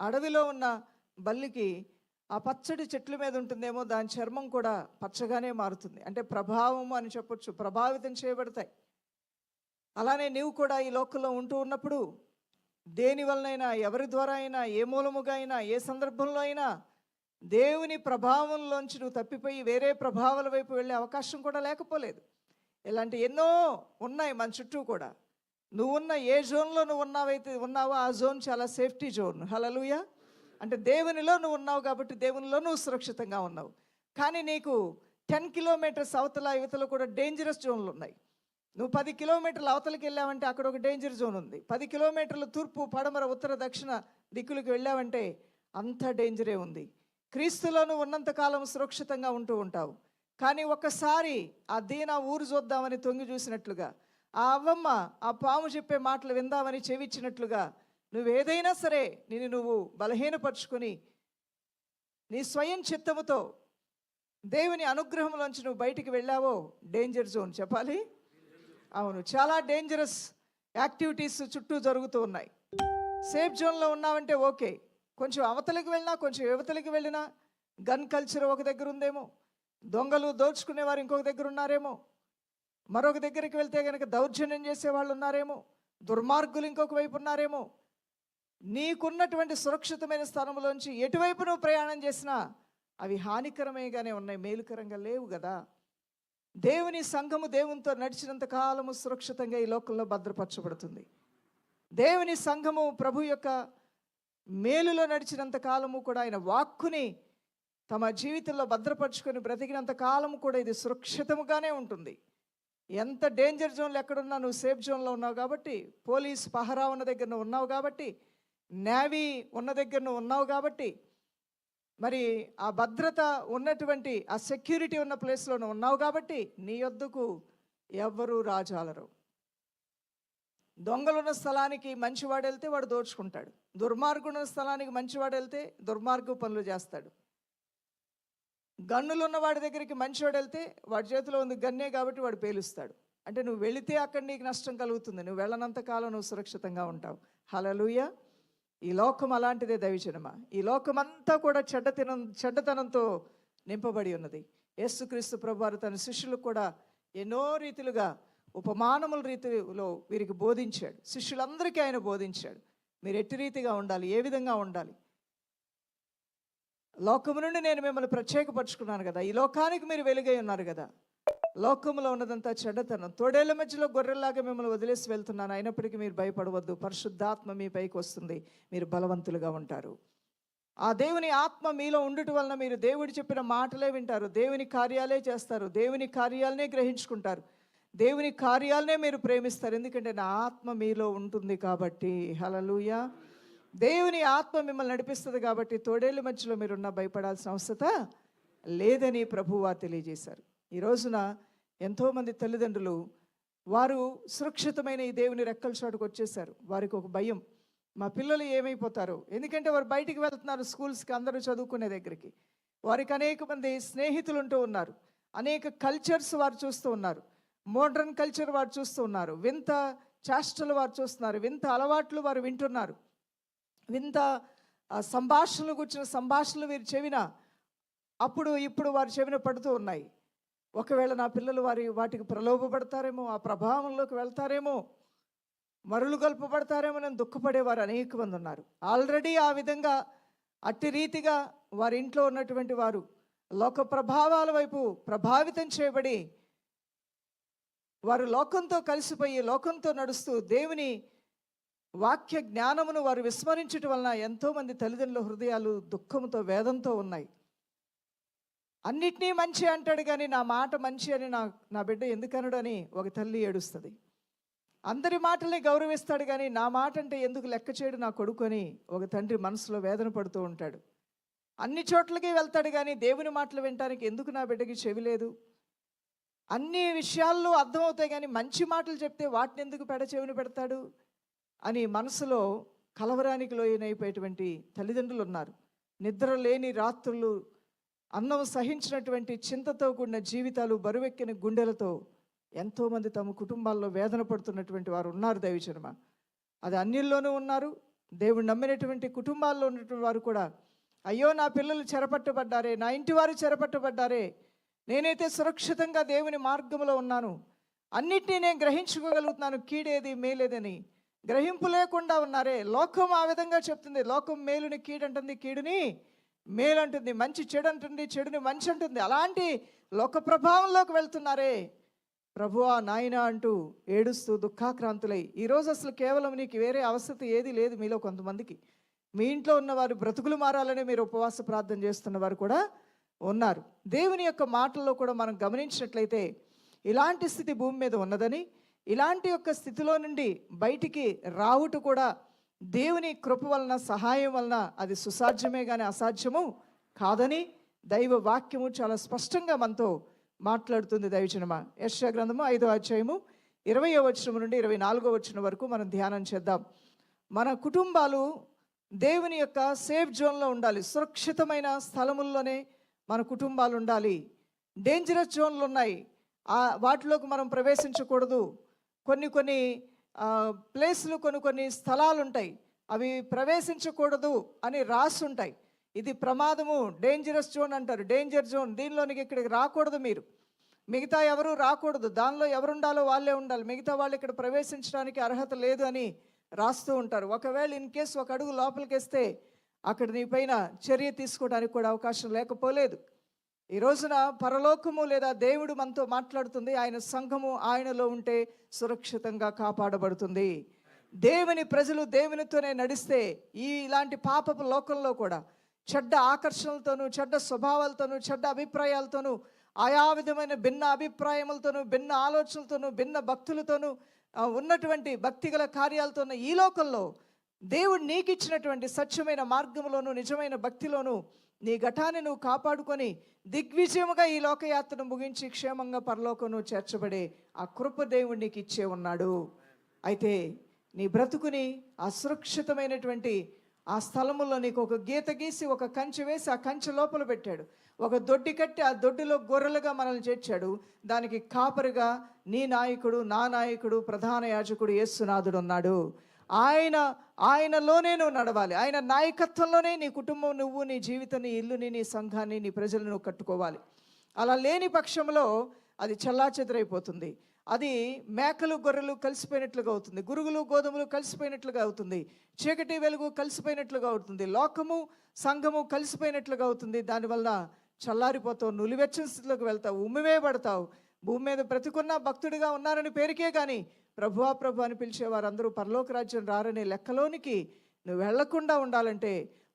అడవిలో ఉన్న బల్లికి ఆ పచ్చడి చెట్ల మీద ఉంటుందేమో దాని చర్మం కూడా పచ్చగానే మారుతుంది. అంటే ప్రభావం అని చెప్పొచ్చు ప్రభావితం చేయబడతాయి. అలానే నీవు కూడా ఈ లోకంలో ఉంటూ ఉన్నప్పుడు దేని వలనైనా ఎవరి ద్వారా అయినా ఏ మూలముగా అయినా ఏ సందర్భంలో అయినా దేవుని ప్రభావంలోంచి నువ్వు తప్పిపోయి వేరే ప్రభావాల వైపు వెళ్ళే అవకాశం కూడా లేకపోలేదు. ఇలాంటి ఎన్నో ఉన్నాయి మన చుట్టూ కూడా. నువ్వు ఉన్న ఏ జోన్లో నువ్వు ఉన్నావైతే ఉన్నావో ఆ జోన్ చాలా సేఫ్టీ జోన్. హలలుయ అంటే దేవునిలో నువ్వు ఉన్నావు కాబట్టి దేవునిలో నువ్వు సురక్షితంగా ఉన్నావు. కానీ నీకు టెన్ కిలోమీటర్స్ అవతల యువతలు కూడా డేంజరస్ జోన్లు ఉన్నాయి. నువ్వు పది కిలోమీటర్లు అవతలకి వెళ్ళావంటే అక్కడ ఒక డేంజర్ జోన్ ఉంది. పది కిలోమీటర్లు తూర్పు పడమర ఉత్తర దక్షిణ దిక్కులకు వెళ్ళావంటే అంత డేంజరే ఉంది. క్రీస్తులో నువ్వు ఉన్నంతకాలం సురక్షితంగా ఉంటూ ఉంటావు. కానీ ఒక్కసారి ఆ దీన ఊరు చూద్దామని తొంగి చూసినట్లుగా ఆ అవ్వమ్మ ఆ పాము చెప్పే మాటలు విందామని చెవిచ్చినట్లుగా నువ్వేదైనా సరే నేను నువ్వు బలహీనపరుచుకొని నీ స్వయం చిత్తముతో దేవుని అనుగ్రహంలోంచి నువ్వు బయటికి వెళ్ళావో డేంజర్ జోన్ చెప్పాలి? అవును చాలా డేంజరస్ యాక్టివిటీస్ చుట్టూ జరుగుతూ ఉన్నాయి. సేఫ్ జోన్లో ఉన్నావంటే ఓకే. కొంచెం అవతలికి వెళ్ళినా కొంచెం యువతలకి వెళ్ళినా గన్ కల్చర్ ఒక దగ్గర ఉందేమో దొంగలు దోచుకునేవారు ఇంకొక దగ్గర ఉన్నారేమో మరొక దగ్గరికి వెళ్తే కనుక దౌర్జన్యం చేసే వాళ్ళు ఉన్నారేమో దుర్మార్గులు ఇంకొక వైపు ఉన్నారేమో నీకున్నటువంటి సురక్షితమైన స్థానంలోంచి ఎటువైపు నువ్వు ప్రయాణం చేసినా అవి హానికరమేగానే ఉన్నాయి మేలుకరంగా లేవు కదా. దేవుని సంఘము దేవునితో నడిచినంత కాలము సురక్షితంగా ఈ లోకంలో భద్రపరచబడుతుంది. దేవుని సంఘము ప్రభు యొక్క మేలులో నడిచినంత కాలము కూడా ఆయన వాక్కుని తమ జీవితంలో భద్రపరుచుకొని బ్రతికినంత కాలము కూడా ఇది సురక్షితముగానే ఉంటుంది. ఎంత డేంజర్ జోన్లు ఎక్కడున్నా నువ్వు సేఫ్ జోన్లో ఉన్నావు కాబట్టి పోలీస్ పహరా ఉన్న దగ్గర నువ్వు ఉన్నావు కాబట్టి నేవీ ఉన్న దగ్గర నువ్వు ఉన్నావు కాబట్టి మరి ఆ భద్రత ఉన్నటువంటి ఆ సెక్యూరిటీ ఉన్న ప్లేస్లో నువ్వు ఉన్నావు కాబట్టి నీ వద్దుకు ఎవ్వరూ రాజాలరు. దొంగలున్న స్థలానికి మంచివాడు వెళ్తే వాడు దోచుకుంటాడు. దుర్మార్గుడున్న స్థలానికి మంచివాడు వెళ్తే దుర్మార్గు పనులు చేస్తాడు. గన్నులు ఉన్న వాడి దగ్గరికి మంచివాడు వెళ్తే వాడి చేతిలో ఉంది గన్నే కాబట్టి వాడు పేలుస్తాడు. అంటే నువ్వు వెళితే అక్కడ నీకు నష్టం కలుగుతుంది. నువ్వు వెళ్ళనంత కాలం నువ్వు సురక్షితంగా ఉంటావు. హలలుయ ఈ లోకం అలాంటిదే దైవజనమా. ఈ లోకం అంతా కూడా చెడ్డతనం చెడ్డతనంతో నింపబడి ఉన్నది. యేసుక్రీస్తు ప్రభువారు తన శిష్యులకు కూడా ఎన్నో రీతిలుగా ఉపమానముల రీతిలో వీరికి బోధించాడు. శిష్యులందరికీ ఆయన బోధించాడు. మీరు ఎట్టి రీతిగా ఉండాలి ఏ విధంగా ఉండాలి? లోకము నుండి నేను మిమ్మల్ని ప్రత్యేకపరుచుకున్నాను కదా. ఈ లోకానికి మీరు వెలుగై ఉన్నారు కదా. లోకంలో ఉన్నదంతా చెడ్డతనం. తోడేళ్ళ మధ్యలో గొర్రెల్లాగా మిమ్మల్ని వదిలేసి వెళ్తున్నాను. అయినప్పటికీ మీరు భయపడవద్దు. పరిశుద్ధాత్మ మీ పైకి వస్తుంది. మీరు బలవంతులుగా ఉంటారు. ఆ దేవుని ఆత్మ మీలో ఉండుట వలన మీరు దేవుడు చెప్పిన మాటలే వింటారు. దేవుని కార్యాలే చేస్తారు. దేవుని కార్యాలనే గ్రహించుకుంటారు. దేవుని కార్యాలనే మీరు ప్రేమిస్తారు. ఎందుకంటే నా ఆత్మ మీలో ఉంటుంది కాబట్టి. హలలుయా దేవుని ఆత్మ మిమ్మల్ని నడిపిస్తుంది కాబట్టి తోడేళ్ళ మధ్యలో మీరున్న భయపడాల్సిన అవసరత లేదని ప్రభువా తెలియజేశారు. ఈ రోజున ఎంతోమంది తల్లిదండ్రులు వారు సురక్షితమైన ఈ దేవుని రెక్కల చోటుకు వచ్చేసారు వారికి ఒక భయం మా పిల్లలు ఏమైపోతారు. ఎందుకంటే వారు బయటికి వెళ్తున్నారు స్కూల్స్కి అందరూ చదువుకునే దగ్గరికి. వారికి అనేక మంది స్నేహితులు ఉంటూ ఉన్నారు. అనేక కల్చర్స్ వారు చూస్తూ ఉన్నారు. మోడ్రన్ కల్చర్ వారు చూస్తూ ఉన్నారు. వింత చేష్టలు వారు చూస్తున్నారు. వింత అలవాట్లు వారు వింటున్నారు. వింత సంభాషణలు కూర్చున్న సంభాషణలు వీరు చెవిన అప్పుడు ఇప్పుడు వారి చెవిన పడుతూ ఉన్నాయి. ఒకవేళ నా పిల్లలు వారి వాటికి ప్రలోభపడతారేమో ఆ ప్రభావంలోకి వెళ్తారేమో మరులు గొల్పబడతారేమో నేను దుఃఖపడేవారు అనేక మంది ఉన్నారు. ఆల్రెడీ ఆ విధంగా అట్టి రీతిగా వారి ఇంట్లో ఉన్నటువంటి వారు లోక ప్రభావాల వైపు ప్రభావితం చేయబడి వారు లోకంతో కలిసిపోయి లోకంతో నడుస్తూ దేవుని వాక్య జ్ఞానమును వారు విస్మరించటం వలన ఎంతోమంది తల్లిదండ్రుల హృదయాలు దుఃఖంతో వేదంతో ఉన్నాయి. అన్నిటినీ మంచి అంటాడు కానీ నా మాట మంచి అని నా నా బిడ్డ ఎందుకనడు అని ఒక తల్లి ఏడుస్తుంది. అందరి మాటల్ని గౌరవిస్తాడు కానీ నా మాట అంటే ఎందుకు లెక్క చేయడు నా కొడుకు అని ఒక తండ్రి మనసులో వేదన పడుతూ ఉంటాడు. అన్ని చోట్లకి వెళ్తాడు కానీ దేవుని మాటలు వినటానికి ఎందుకు నా బిడ్డకి చెవి లేదు? అన్ని విషయాల్లో అర్థమవుతాయి కానీ మంచి మాటలు చెప్తే వాటిని ఎందుకు పెడ చెవిని పెడతాడు? అని మనసులో కలవరానికి లోయనైపోయేటువంటి తల్లిదండ్రులు ఉన్నారు నిద్ర లేని రాత్రులు అన్నం సహించినటువంటి చింతతో కూడిన జీవితాలు బరువెక్కిన గుండెలతో ఎంతోమంది తమ కుటుంబాల్లో వేదన పడుతున్నటువంటి వారు ఉన్నారు దైవజనమ. అది అన్యుల్లోనూ ఉన్నారు దేవుడు నమ్మినటువంటి కుటుంబాల్లో ఉన్నటువంటి వారు కూడా అయ్యో నా పిల్లలు చెరపట్టబడ్డారే నా ఇంటి వారు చెరపట్టబడ్డారే నేనైతే సురక్షితంగా దేవుని మార్గంలో ఉన్నాను అన్నిటినీ నేను గ్రహించుకోగలుగుతున్నాను కీడేది మేలేదని గ్రహింపు లేకుండా ఉన్నారే. లోకం ఆ విధంగా చెప్తుంది. లోకం మేలుని కీడంటుంది కీడుని మేలు అంటుంది మంచి చెడు అంటుంది చెడుని మంచి అంటుంది అలాంటి లోక ప్రభావంలోకి వెళ్తున్నారే. ప్రభువా నాయన అంటూ ఏడుస్తూ దుఃఖాక్రాంతులై ఈరోజు అసలు కేవలం నీకు వేరే అవసరం ఏది లేదు మీలో కొంతమందికి. మీ ఇంట్లో ఉన్నవారు బ్రతుకులు మారాలని మీరు ఉపవాస ప్రార్థన చేస్తున్న వారు కూడా ఉన్నారు. దేవుని యొక్క మాటల్లో కూడా మనం గమనించినట్లయితే ఇలాంటి స్థితి భూమి మీద ఉన్నదని ఇలాంటి యొక్క స్థితిలో నుండి బయటికి రావుట కూడా దేవుని కృప వలన సహాయం వలన అది సుసాధ్యమే కానీ అసాధ్యము కాదని దైవ వాక్యము చాలా స్పష్టంగా మనతో మాట్లాడుతుంది దైవచనమ యశ గ్రంథము ఐదో అధ్యాయము ఇరవయో వచనం నుండి ఇరవై నాలుగో వచనం వరకు మనం ధ్యానం చేద్దాం. మన కుటుంబాలు దేవుని యొక్క సేఫ్ జోన్లో ఉండాలి. సురక్షితమైన స్థలముల్లోనే మన కుటుంబాలు ఉండాలి. డేంజరస్ జోన్లు ఉన్నాయి. ఆ వాటిలోకి మనం ప్రవేశించకూడదు. కొన్ని కొన్ని ప్లేస్లు కొన్ని కొన్ని స్థలాలు ఉంటాయి అవి ప్రవేశించకూడదు అని రాసి ఉంటాయి ఇది ప్రమాదము డేంజరస్ జోన్ అంటారు. డేంజర్ జోన్ దీనిలోనికి ఇక్కడికి రాకూడదు మీరు. మిగతా ఎవరు రాకూడదు. దానిలో ఎవరు ఉండాలో వాళ్ళే ఉండాలి. మిగతా వాళ్ళు ఇక్కడ ప్రవేశించడానికి అర్హత లేదు అని రాస్తూ ఉంటారు. ఒకవేళ ఇన్ కేసు ఒక అడుగు లోపలికి వేస్తే అక్కడ నీ పైన చర్య తీసుకోవడానికి కూడా అవకాశం లేకపోలేదు. ఈ రోజున పరలోకము లేదా దేవుడు మనతో మాట్లాడుతుంది. ఆయన సంఘము ఆయనలో ఉంటే సురక్షితంగా కాపాడబడుతుంది. దేవుని ప్రజలు దేవునితోనే నడిస్తే ఈ ఇలాంటి పాపపు లోకంలో కూడా చెడ్డ ఆకర్షణలతోనూ చెడ్డ స్వభావాలతోనూ చెడ్డ అభిప్రాయాలతోనూ ఆయా విధమైన భిన్న అభిప్రాయములతోనూ భిన్న ఆలోచనలతోనూ భిన్న భక్తులతోనూ ఉన్నటువంటి భక్తిగల కార్యాలతోనూ ఈ లోకంలో దేవుడు నీకిచ్చినటువంటి సత్యమైన మార్గంలోను నిజమైన భక్తిలోనూ నీ ఘటాన్ని నువ్వు కాపాడుకొని దిగ్విజయముగా ఈ లోకయాత్రను ముగించి క్షేమంగా పరలోకను చేర్చబడే ఆ కృప దేవుడు నీకు ఇచ్చే ఉన్నాడు. అయితే నీ బ్రతుకుని అసురక్షితమైనటువంటి ఆ స్థలములో నీకు ఒక గీత గీసి ఒక కంచె వేసి ఆ కంచె లోపల పెట్టాడు. ఒక దొడ్డి కట్టి ఆ దొడ్డిలో గొర్రెలుగా మనల్ని చేర్చాడు. దానికి కాపరిగా నీ నాయకుడు నా నాయకుడు ప్రధాన యాజకుడు యేసునాథుడు ఉన్నాడు. ఆయన ఆయనలోనే నువ్వు నడవాలి. ఆయన నాయకత్వంలోనే నీ కుటుంబం నువ్వు నీ జీవితం నీ ఇల్లుని నీ సంఘాన్ని నీ ప్రజలను నువ్వు కట్టుకోవాలి. అలా లేని పక్షంలో అది చల్లాచెదరైపోతుంది. అది మేకలు గొర్రెలు కలిసిపోయినట్లుగా అవుతుంది. గురుగులు గోధుమలు కలిసిపోయినట్లుగా అవుతుంది. చీకటి వెలుగు కలిసిపోయినట్లుగా అవుతుంది. లోకము సంఘము కలిసిపోయినట్లుగా అవుతుంది. దానివల్ల చల్లారిపోతావు నులివెచ్చని స్థితిలోకి వెళ్తావు ఉమ్మివేయబడతావు. భూమి మీద బ్రతికున్న భక్తుడిగా ఉన్నారని పేరుకే కానీ ప్రభువా ప్రభు అని పిలిచే వారందరూ పరలోక రాజ్యం రారనే లెక్కలోనికి నువ్వు వెళ్ళకుండా ఉండాలంటే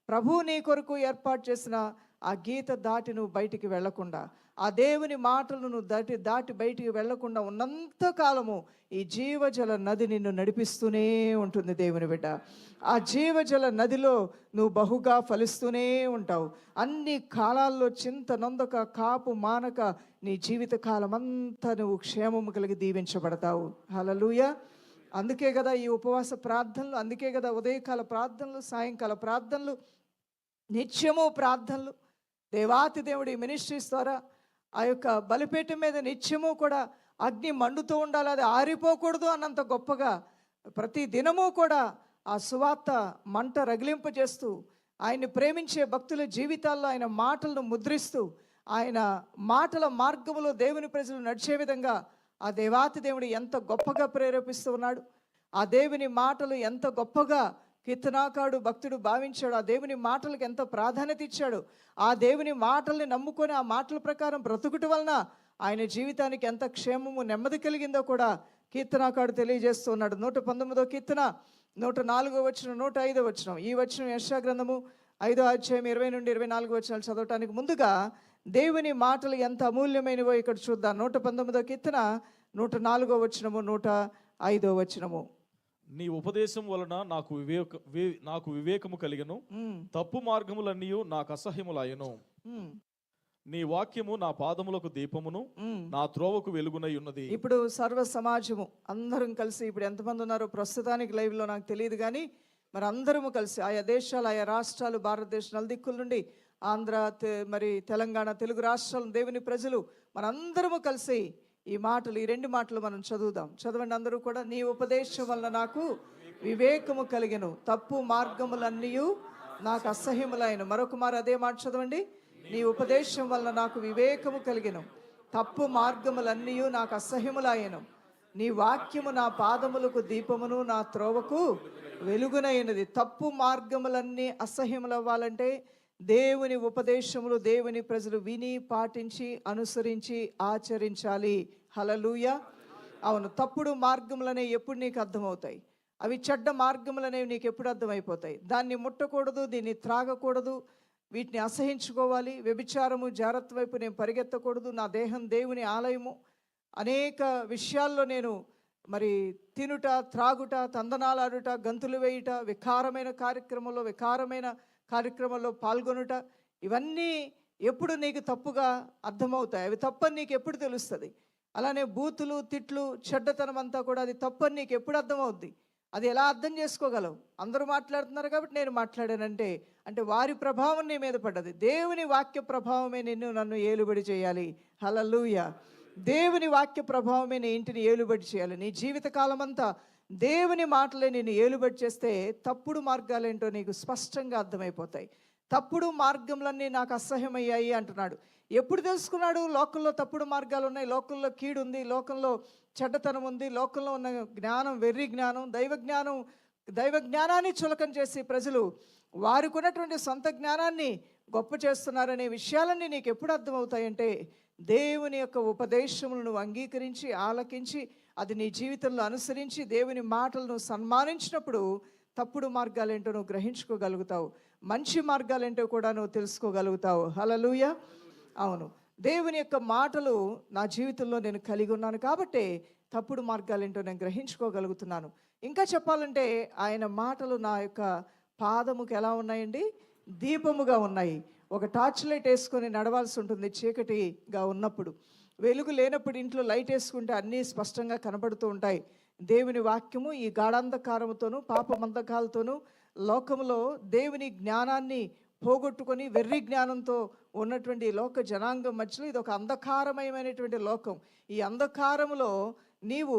ప్రభు నీ కొరకు ఏర్పాటు చేసిన ఆ గీత దాటి నువ్వు బయటికి వెళ్ళకుండా. ఆ దేవుని మాటలు నువ్వు దాటి దాటి బయటికి వెళ్ళకుండా ఉన్నంత కాలము ఈ జీవజల నది నిన్ను నడిపిస్తూనే ఉంటుంది దేవుని బిడ్డ. ఆ జీవజల నదిలో నువ్వు బహుగా ఫలిస్తూనే ఉంటావు. అన్ని కాలాల్లో చింత నొందక కాపు మానక నీ జీవిత కాలం అంతా నువ్వు క్షేమము కలిగి దీవించబడతావు. హలలుయ అందుకే కదా ఈ ఉపవాస ప్రార్థనలు అందుకే కదా ఉదయకాల ప్రార్థనలు సాయంకాల ప్రార్థనలు నిత్యము ప్రార్థనలు. దేవాతి దేవుడి మినిస్ట్రీస్ ద్వారా ఆ యొక్క బలిపేట మీద నిత్యము కూడా అగ్ని మండుతూ ఉండాలి అది ఆరిపోకూడదు అన్నంత గొప్పగా ప్రతి దినము కూడా ఆ సువార్త మంట రగిలింపజేస్తూ ఆయన్ని ప్రేమించే భక్తుల జీవితాల్లో ఆయన మాటలను ముద్రిస్తూ ఆయన మాటల మార్గములో దేవుని ప్రజలు నడిచే విధంగా ఆ దేవాతి దేవుడు ఎంత గొప్పగా ప్రేరేపిస్తూ ఉన్నాడు ఆ దేవుని మాటలు ఎంత గొప్పగా కీర్తనాకాడు భక్తుడు భావించాడు ఆ దేవుని మాటలకు ఎంత ప్రాధాన్యత ఇచ్చాడు. ఆ దేవుని మాటల్ని నమ్ముకొని ఆ మాటల ప్రకారం బ్రతుకుట వలన ఆయన జీవితానికి ఎంత క్షేమము నెమ్మది కలిగిందో కూడా కీర్తనాకాడు తెలియజేస్తున్నాడు నూట పంతొమ్మిదో కీర్తన నూట నాలుగో వచ్చిన నూట ఐదో వచ్చిన ఈ వచ్చిన యశా గ్రంథము ఐదో అధ్యాయం ఇరవై నుండి ఇరవై నాలుగు వచనాలు చదవటానికి ముందుగా దేవుని మాటలు ఎంత అమూల్యమైనవో ఇక్కడ చూద్దాం. నూట పంతొమ్మిదో కీర్తన నూట నాలుగో వచనము నూట ఐదో వచనము. నీ ఉపదేశం వలన నాకు వివేక నాకు వివేకము కలిగను. తప్పు మార్గములన్నీ నాకు అసహ్యములాయను. ఉమ్, నీ వాక్యము నా పాదములకు దీపమును. నా త్రోవకు వెలుగునై ఉన్నది. ఇప్పుడు సర్వ సమాజము అందరం కలిసి ఇప్పుడు ఎంతమంది ఉన్నారో ప్రస్తుతానికి లైవ్లో నాకు తెలియదు కానీ మరి అందరము కలిసి ఆయా దేశాలు ఆయా రాష్ట్రాలు భారతదేశం నలుదిక్కుల నుండి ఆంధ్ర మరి తెలంగాణ తెలుగు రాష్ట్రాలు దేవుని ప్రజలు మనందరము కలిసి ఈ మాటలు ఈ రెండు మాటలు మనం చదువుదాం. చదవండి అందరూ కూడా నీ ఉపదేశం వలన నాకు వివేకము కలిగను. తప్పు మార్గములన్నీ నాకు అసహ్యములైన మరొక మారు అదే మాట చదవండి. నీ ఉపదేశం వలన నాకు వివేకము కలిగను. తప్పు మార్గములన్నీ నాకు అసహ్యములాయను నీ వాక్యము నా పాదములకు దీపమును నా త్రోవకు వెలుగునైనది. తప్పు మార్గములన్నీ అసహ్యములవ్వాలంటే దేవుని ఉపదేశములు దేవుని ప్రజలు విని పాటించి అనుసరించి ఆచరించాలి. హలలుయ అవును తప్పుడు మార్గములనే ఎప్పుడు నీకు అర్థమవుతాయి. అవి చెడ్డ మార్గములనేవి నీకు ఎప్పుడు అర్థమైపోతాయి. దాన్ని ముట్టకూడదు దీన్ని త్రాగకూడదు వీటిని అసహించుకోవాలి. వ్యభిచారము జాగ్రత్త వైపు నేను పరిగెత్తకూడదు. నా దేహం దేవుని ఆలయము. అనేక విషయాల్లో నేను మరి తినుట త్రాగుట తందనాలాడుట గంతులు వేయుట వికారమైన కార్యక్రమంలో వికారమైన కార్యక్రమంలో పాల్గొనుట ఇవన్నీ ఎప్పుడు నీకు తప్పుగా అర్థమవుతాయి? అవి తప్పని నీకు ఎప్పుడు తెలుస్తుంది? అలానే బూతులు తిట్లు చెడ్డతనం అంతా కూడా అది తప్పని నీకు ఎప్పుడు అర్థమవుద్ది? అది ఎలా అర్థం చేసుకోగలవు? అందరూ మాట్లాడుతున్నారు కాబట్టి నేను మాట్లాడానంటే అంటే వారి ప్రభావం నీ మీద పడ్డది. దేవుని వాక్య ప్రభావమే నిన్ను నన్ను ఏలుబడి చేయాలి. హలలుయ దేవుని వాక్య ప్రభావమే నీ ఇంటిని ఏలుబడి చేయాలి. నీ జీవితకాలం అంతా దేవుని మాటలే నేను ఏలుబడి చేస్తే తప్పుడు మార్గాలేంటో నీకు స్పష్టంగా అర్థమైపోతాయి. తప్పుడు మార్గములన్నీ నాకు అసహ్యమయ్యాయి అంటున్నాడు. ఎప్పుడు తెలుసుకున్నాడు? లోకంలో తప్పుడు మార్గాలు ఉన్నాయి లోకంలో కీడు ఉంది లోకంలో చెడ్డతనం ఉంది లోకంలో ఉన్న జ్ఞానం వెర్రి జ్ఞానం దైవ జ్ఞానం దైవ జ్ఞానాన్ని చులకం చేసి ప్రజలు వారికి ఉన్నటువంటి సొంత జ్ఞానాన్ని గొప్ప చేస్తున్నారనే విషయాలన్నీ నీకు ఎప్పుడు అర్థమవుతాయంటే దేవుని యొక్క ఉపదేశములను అంగీకరించి ఆలకించి అది నీ జీవితంలో అనుసరించి దేవుని మాటలను సన్మానించినప్పుడు తప్పుడు మార్గాలేంటో నువ్వు గ్రహించుకోగలుగుతావు. మంచి మార్గాలేంటో కూడా నువ్వు తెలుసుకోగలుగుతావు. హలలుయ అవును. దేవుని యొక్క మాటలు నా జీవితంలో నేను కలిగి ఉన్నాను కాబట్టి తప్పుడు మార్గాలేంటో నేను గ్రహించుకోగలుగుతున్నాను. ఇంకా చెప్పాలంటే ఆయన మాటలు నా యొక్క పాదముకు ఎలా ఉన్నాయండి? దీపముగా ఉన్నాయి. ఒక టార్చ్ లైట్ వేసుకొని నడవాల్సి ఉంటుంది చీకటిగా ఉన్నప్పుడు. వెలుగు లేనప్పుడు ఇంట్లో లైట్ వేసుకుంటే అన్నీ స్పష్టంగా కనబడుతూ ఉంటాయి. దేవుని వాక్యము ఈ గాఢాంధకారముతోనూ పాపమంధకాలతోనూ లోకములో దేవుని జ్ఞానాన్ని పోగొట్టుకొని వెర్రి జ్ఞానంతో ఉన్నటువంటి లోక జనాంగం మధ్యలో ఇది ఒక అంధకారమయమైనటువంటి లోకం. ఈ అంధకారంలో నీవు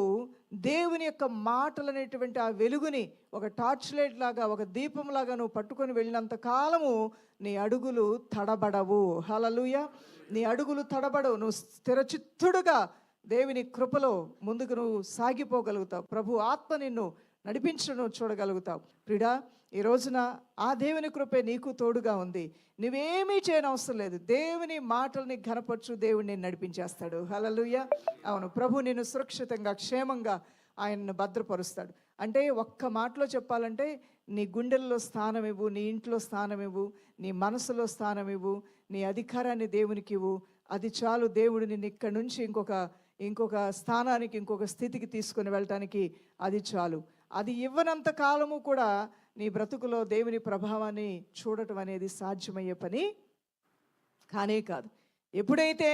దేవుని యొక్క మాటలు అనేటువంటి ఆ వెలుగుని ఒక టార్చ్ లైట్ లాగా ఒక దీపం లాగా నువ్వు పట్టుకొని వెళ్ళినంత కాలము నీ అడుగులు తడబడవు. హలలుయ నీ అడుగులు తడబడవు. నువ్వు స్థిరచిత్తుడుగా దేవుని కృపలో ముందుకు నువ్వు సాగిపోగలుగుతావు. ప్రభు ఆత్మ నిన్ను నడిపించడం చూడగలుగుతావు. ప్రిడా ఈ రోజున ఆ దేవుని కృపే నీకు తోడుగా ఉంది. నువ్వేమీ చేయనవసరం లేదు. దేవుని మాటల్ని ఘనపరచు దేవుడిని నడిపించేస్తాడు. హలలుయ అవును ప్రభు నిన్ను సురక్షితంగా క్షేమంగా ఆయన్ను భద్రపరుస్తాడు. అంటే ఒక్క మాటలో చెప్పాలంటే నీ గుండెల్లో స్థానం ఇవ్వు నీ ఇంట్లో స్థానం ఇవ్వు నీ మనసులో స్థానం ఇవ్వు నీ అధికారాన్ని దేవునికి ఇవ్వు. అది చాలు దేవుడు నిన్ను ఇక్కడి నుంచి ఇంకొక ఇంకొక స్థానానికి ఇంకొక స్థితికి తీసుకొని వెళ్ళటానికి అది చాలు. అది ఇవ్వనంత కాలము కూడా నీ బ్రతుకులో దేవుని ప్రభావాన్ని చూడటం అనేది సాధ్యమయ్యే పని కానే కాదు. ఎప్పుడైతే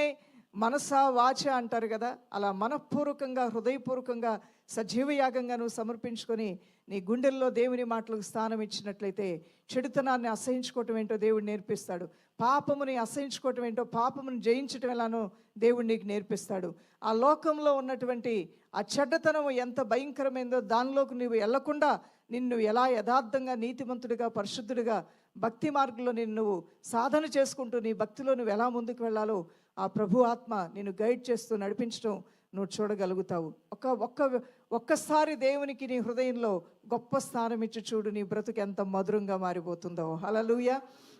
మనస వాచ అంటారు కదా అలా మనఃపూర్వకంగా హృదయపూర్వకంగా సజీవయాగంగా నువ్వు సమర్పించుకొని నీ గుండెల్లో దేవుని మాటలకు స్థానం ఇచ్చినట్లయితే చెడుతనాన్ని అసహించుకోవటం ఏంటో దేవుడు నేర్పిస్తాడు. పాపముని అసహించుకోవటం ఏంటో పాపమును జయించటం ఎలానో దేవుడు నీకు నేర్పిస్తాడు. ఆ లోకంలో ఉన్నటువంటి ఆ చెడ్డతనం ఎంత భయంకరమైందో దానిలోకి నువ్వు వెళ్ళకుండా నిన్ను ఎలా యథార్థంగా నీతిమంతుడిగా పరిశుద్ధుడిగా భక్తి మార్గంలో నిన్ను నువ్వు సాధన చేసుకుంటూ నీ భక్తిలో నువ్వు ఎలా ముందుకు వెళ్ళాలో ఆ ప్రభు ఆత్మ నిన్ను గైడ్ చేస్తూ నడిపించడం నువ్వు చూడగలుగుతావు. ఒక ఒక్క ఒక్కసారి దేవునికి నీ హృదయంలో గొప్ప స్థానం ఇచ్చి చూడు నీ బ్రతుకు ఎంత మధురంగా మారిపోతుందో. అలలుయ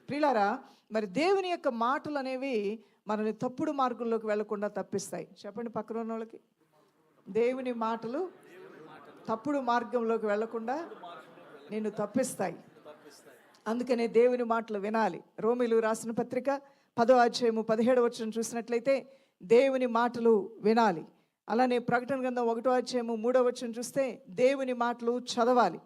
ప్రిలారా మరి దేవుని యొక్క మాటలు అనేవి మనల్ని తప్పుడు మార్గంలోకి వెళ్ళకుండా తప్పిస్తాయి. చెప్పండి పక్కన ఉన్న వాళ్ళకి. దేవుని మాటలు తప్పుడు మార్గంలోకి వెళ్ళకుండా నిన్ను తప్పిస్తాయి. అందుకనే దేవుని మాటలు వినాలి. రోమిలు రాసిన పత్రిక పదో అధ్యాయము పదిహేడు వచ్చిన చూసినట్లయితే దేవుని మాటలు వినాలి. అలానే ప్రకటన గ్రంథం ఒకటో అధ్యాయము మూడో వచ్చిన చూస్తే దేవుని మాటలు చదవాలి.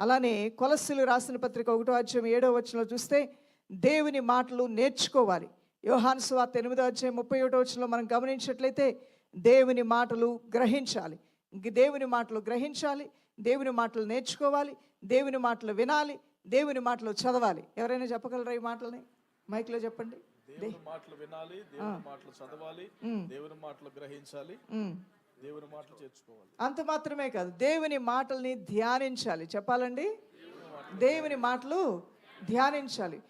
అలానే కొలస్సులు రాసిన పత్రిక ఒకటో అధ్యాయం ఏడో వచనంలో చూస్తే దేవుని మాటలు నేర్చుకోవాలి. యోహాన్ స్వార్త ఎనిమిదో అధ్యాయం ముప్పై ఒకటో వచనంలో మనం గమనించినట్లయితే దేవుని మాటలు గ్రహించాలి. దేవుని మాటలు గ్రహించాలి దేవుని మాటలు నేర్చుకోవాలి దేవుని మాటలు వినాలి దేవుని మాటలు చదవాలి. ఎవరైనా చెప్పగలరా ఈ మాటలని? మైక్లో చెప్పండి. దేవుని మాటలు వినాలి దేవుని మాటలు చదవాలి దేవుని మాటలు గ్రహించాలి. దేవుని మాటలు చేర్చుకోవాలి. అంత మాత్రమే కాదు దేవుని మాటల్ని ధ్యానించాలి. చెప్పాలండి? దేవుని మాటలు ధ్యానించాలి.